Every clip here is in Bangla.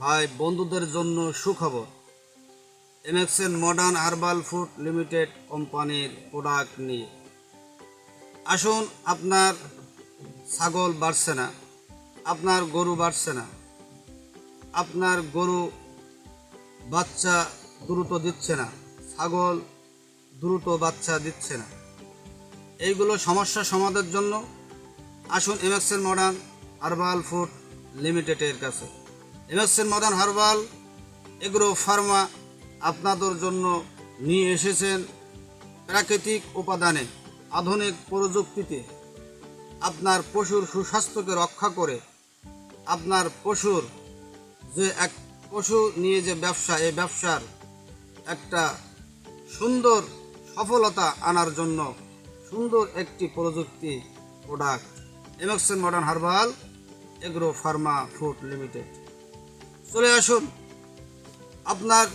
ভাই, বন্ধুদের জন্য সুখবর। MXN modern herbal food limited কোম্পানির প্রোডাক্ট নিয়ে। আসুন, আপনার ছাগল বাড়ছে না, আপনার গরু বাড়ছে না, আপনার গরু বাচ্চা দ্রুত দিচ্ছে না, ছাগল দ্রুত বাচ্চা দিচ্ছে না। এইগুলো সমস্যা সমাধানের জন্য আসুন এমএক্সএন মডার্ন হার্বাল ফুড লিমিটেডের কাছে। MXN modern herbal agro pharma আপনাদের জন্য নিয়ে এসেছেন প্রাকৃতিক উপাদানে আধুনিক প্রযুক্তিতে। আপনার পশুর সুস্বাস্থ্যকে রক্ষা করে আপনার পশুর যে এক পশু নিয়ে যে ব্যবসা, এই ব্যবসার একটা সুন্দর সফলতা আনার জন্য সুন্দর একটি প্রযুক্তি, product MXN modern herbal agro pharma food limited. চলে আসুন। আপনার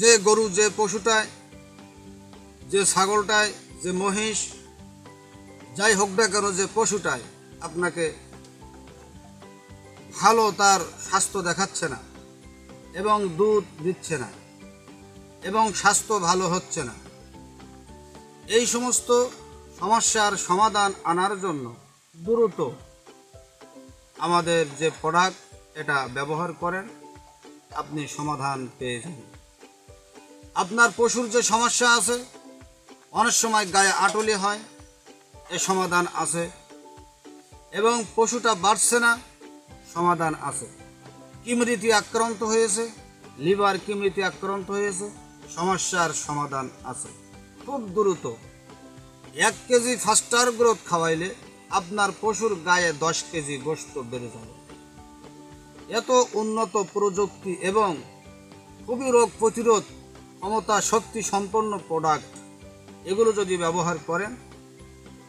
যে গরু, যে পশুটায়, যে ছাগলটায়, যে মহিষ, যাই হোক না কেন যে পশুটায় আপনাকে ভালো তার স্বাস্থ্য দেখাচ্ছে না এবং দুধ দিচ্ছে না এবং স্বাস্থ্য ভালো হচ্ছে না। এই সমস্ত সমস্যার সমাধান আনার জন্য দ্রুত আমাদের যে প্রোডাক্ট এটা ব্যবহার করেন, আপনি সমাধান পেয়ে যাবেন। আপনার পশুর যে সমস্যা আছে, অনেক সময় গায়ে আটলি হয়, এ সমাধান আছে। এবং পশুটা বাড়ছে না, সমাধান আছে। কিমৃতি আক্রান্ত হয়েছে, লিভার কিমৃতি আক্রান্ত হয়েছে, সমস্যার সমাধান আছে। খুব দ্রুত। এক কেজি ফাস্টার গ্রোথ খাওয়াইলে আপনার পশুর গায়ে দশ কেজি গোস্ত বেড়ে যাবে। এত উন্নত প্রযুক্তি এবং খুবই রোগ প্রতিরোধ ক্ষমতা শক্তি সম্পন্ন প্রোডাক্ট এগুলো যদি ব্যবহার করেন,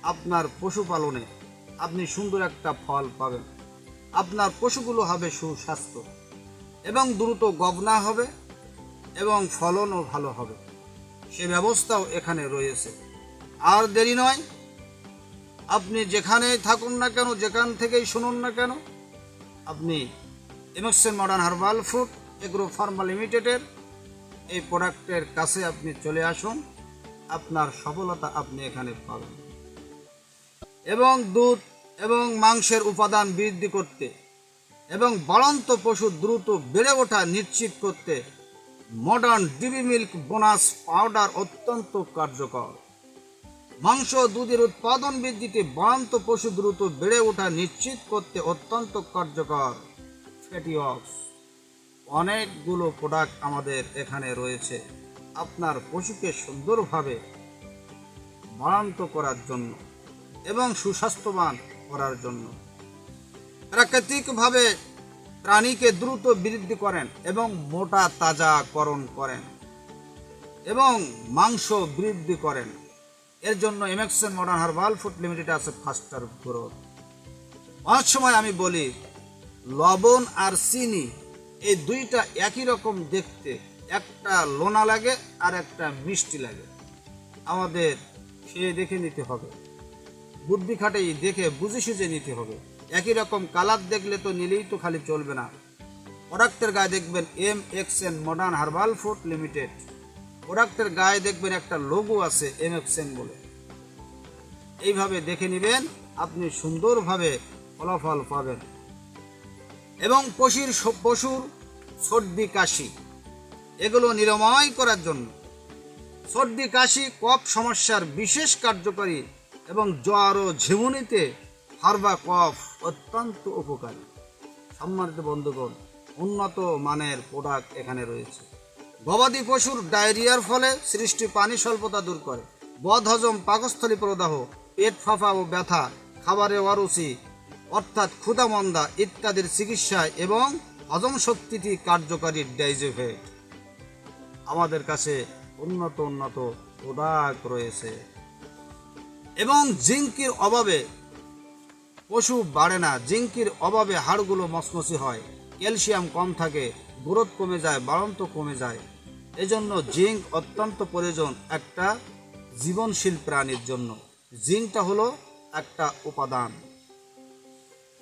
আপনার পশুপালনে আপনি সুন্দর একটা ফল পাবেন। আপনার পশুগুলো হবে সুস্বাস্থ্য এবং দ্রুত গবনা হবে এবং ফলনও ভালো হবে। সে ব্যবস্থাও এখানে রয়েছে। আর দেরি নয়, আপনি যেখানেই থাকুন না কেন, যেখান থেকেই শুনুন না কেন, আপনি MXN modern herbal food agro pharma লিমিটেডের এই প্রোডাক্টের কাছে আপনি চলে আসুন। আপনার সফলতা আপনি এখানে পাবেন। এবং দুধ এবং মাংসের উপাদান বৃদ্ধি করতে এবং বাড়ন্ত পশু দ্রুত বেড়ে ওঠা নিশ্চিত করতে modern DB milk bonus powder অত্যন্ত কার্যকর। মাংস দুধের উৎপাদন বৃদ্ধিতে বাড়ন্ত পশু দ্রুত বেড়ে ওঠা নিশ্চিত করতে অত্যন্ত কার্যকর। ফ্যাটি অক্স অনেকগুলো প্রোডাক্ট আমাদের এখানে রয়েছে। আপনার পশুকে সুন্দরভাবে বাড়ান্ত করার জন্য এবং সুস্বাস্থ্যবান করার জন্য। প্রাকৃতিকভাবে প্রাণীকে দ্রুত বৃদ্ধি করেন এবং মোটা তাজাকরণ করেন এবং মাংস বৃদ্ধি করেন। এর জন্য MXN modern herbal food limited আছে ফাস্টার গ্রোথ অনেক সময় আমি বলি লবণ আর চিনি, এই দুইটা একই রকম দেখতে। একটা লোনা লাগে আর একটা মিষ্টি লাগে। আমাদের খেয়ে দেখে নিতে হবে। বুদ্ধি খাটেই দেখে বুঝে সুঝে নিতে হবে। একই রকম কালার দেখলে তো নিলেই তো খালি চলবে না। প্রোডাক্টের গায়ে দেখবেন M X N modern herbal food limited. প্রোডাক্টের গায়ে দেখবেন একটা লোগো আছে এম এক্স এন বলে। এইভাবে দেখে নেবেন, আপনি সুন্দরভাবে ফলাফল পাবেন। এবং পশুর পশুর সর্দি কাশি। এগুলো নিরাময় করার জন্য। সর্দি কাশি, কফ সমস্যার বিশেষ কার্যকরী এবং জ্বর ও ঝিমুনিতে হারবা কফ অত্যন্ত উপকারী। সম্মানিত বন্ধুগণ, উন্নত মানের প্রোডাক্ট এখানে রয়েছে। গবাদি পশুর ডায়রিয়ার ফলে সৃষ্টি পানি স্বল্পতা দূর করে। বদহজম পাকস্থলী প্রদাহ, পেট ফাঁপা ও ব্যথা, খাবারে অরুচি অর্থাৎ ক্ষুধামন্দা ইত্যাদির চিকিৎসায় এবং হজম শক্তিটি কার্যকারী ডাইজেভেট আমাদের কাছে উন্নত উন্নত প্রোডাক্ট রয়েছে। এবং জিঙ্কির অভাবে পশু বাড়ে না। জিঙ্কির অভাবে হাড়গুলো মসমসি হয়। ক্যালসিয়াম কম থাকে, গ্রোথ কমে যায়, বাড়ন্ত কমে যায়। এজন্য জিঙ্ক অত্যন্ত প্রয়োজন একটা জীবনশীল প্রাণীর জন্য। জিঙ্কটা হলো একটা উপাদান।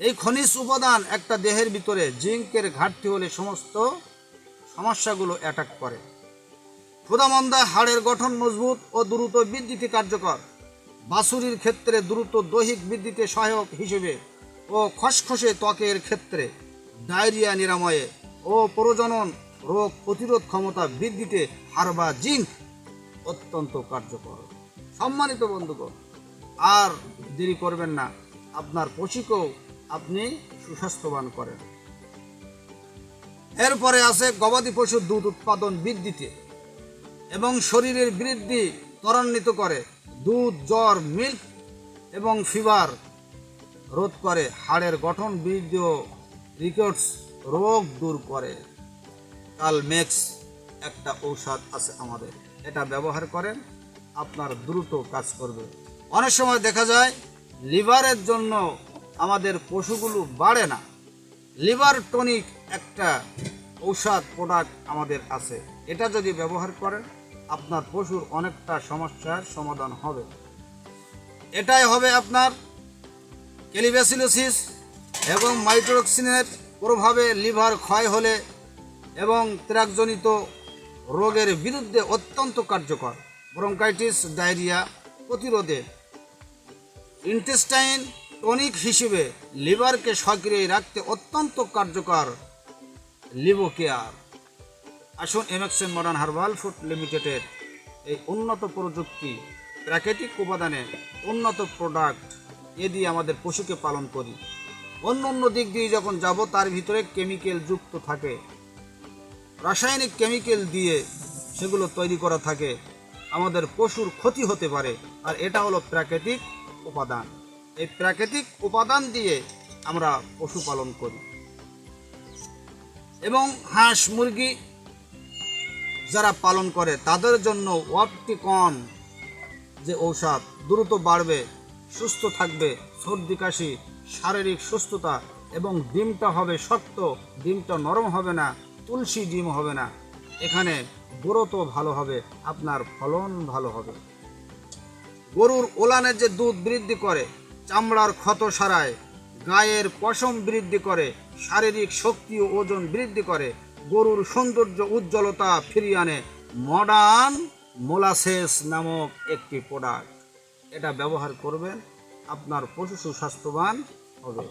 এই খনিজ উপাদান একটা দেহের ভিতরে জিঙ্কের ঘাটতি হলে সমস্ত সমস্যাগুলো অ্যাটাক করে। ক্ষুদামন্দা হাড়ের গঠন মজবুত ও দ্রুত বৃদ্ধিতে কার্যকর। বাছুরির ক্ষেত্রে দ্রুত দৈহিক বৃদ্ধিতে সহায়ক হিসেবে ও খসখসে ত্বকের ক্ষেত্রে ডায়রিয়া নিরাময়ে ও প্রজনন রোগ প্রতিরোধ ক্ষমতা বৃদ্ধিতে হারবা জিঙ্ক অত্যন্ত কার্যকর। সম্মানিত বন্ধুগণ, আর দেরি করবেন না। আপনার পশিকেও আপনি সুস্বাস্থ্যবান করেন। এরপরে আছে গবাদি পশুর দুধ উৎপাদন বৃদ্ধিতে এবং শরীরের বৃদ্ধি ত্বরান্বিত করে। দুধ, জ্বর, মিল্ক এবং ফিভার রোধ করে। হাড়ের গঠন বৃদ্ধি ও রিকেটস রোগ দূর করে। কালমেক্স একটা ঔষধ আছে আমাদের। এটা ব্যবহার করেন, আপনার দ্রুত কাজ করবে। অনেক সময় দেখা যায়, লিভারের জন্য আমাদের পশুগুলো বাড়ে না। লিভার টনিক একটা ঔষধ প্রোডাক্ট আমাদের আছে। এটা যদি ব্যবহার করেন, আপনার পশুর অনেকটা সমস্যার সমাধান হবে। এটাই হবে আপনার ক্যালিব্যাসিলোসিস এবং মাইট্রোক্সিনের প্রভাবে লিভার ক্ষয় হলে এবং ত্রাকজনিত রোগের বিরুদ্ধে অত্যন্ত কার্যকর। ব্রঙ্কাইটিস, ডায়রিয়া প্রতিরোধে। ইন্টেস্টাইন টনিক হিসেবে লিভারকে সক্রিয় রাখতে অত্যন্ত কার্যকর লিভো কেয়ার আসুন এমএক্সএন মডার্ন হার্বাল ফুড লিমিটেডের এই উন্নত প্রযুক্তি, প্রাকৃতিক উপাদানে উন্নত প্রোডাক্ট এ দিয়ে আমাদের পশুকে পালন করি। অন্য অন্য দিক দিয়ে যখন যাব, তার ভিতরে কেমিক্যাল যুক্ত থাকে। রাসায়নিক কেমিক্যাল দিয়ে সেগুলো তৈরি করা থাকে। আমাদের পশুর ক্ষতি হতে পারে, আর এটা হলো প্রাকৃতিক উপাদান। এই প্রাকৃতিক উপাদান দিয়ে আমরা পশুপালন করি। এবং হাঁস, মুরগি যারা পালন করে, তাদের জন্য ওয়াপটিকন যে ঔষধ দ্রুত বাড়বে, সুস্থ থাকবে, সর্দি, কাশি, শারীরিক সুস্থতা এবং ডিমটা হবে শক্ত, ডিমটা নরম হবে না, তুলসী ডিম হবে না। এখানে গ্রোথও ভালো হবে, আপনার ফলন ভালো হবে। গরুর ওলানের যে দুধ বৃদ্ধি করে চামড়ার ক্ষত সারায়, গায়ের পশম বৃদ্ধি করে, শারীরিক শক্তি ও ওজন বৃদ্ধি করে, গরুর সৌন্দর্য উজ্জ্বলতা ফিরিয়ে আনে মডার্ন মোলাসেস নামক একটি প্রোডাক্ট এটা ব্যবহার করবেন আপনার পশু সুস্বাস্থ্যবান হবে।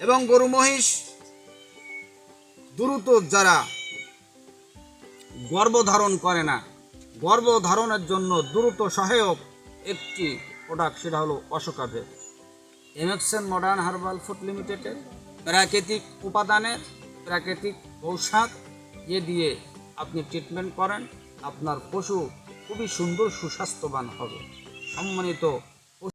এবং গরু মহিষ দ্রুত যারা গর্ভধারণ করে না, গর্ভধারণের জন্য দ্রুত সহায়ক একটি প্রোডাক্ট, সেটা হলো অশোকা ভেপ এমএক্সএন মডার্ন হার্বাল ফুড লিমিটেডের প্রাকৃতিক উপাদানের প্রাকৃতিক ঔষধ এ দিয়ে আপনি ট্রিটমেন্ট করেন, আপনার পশু খুবই সুন্দর, সুস্বাস্থ্যবান হবে। সম্মানিত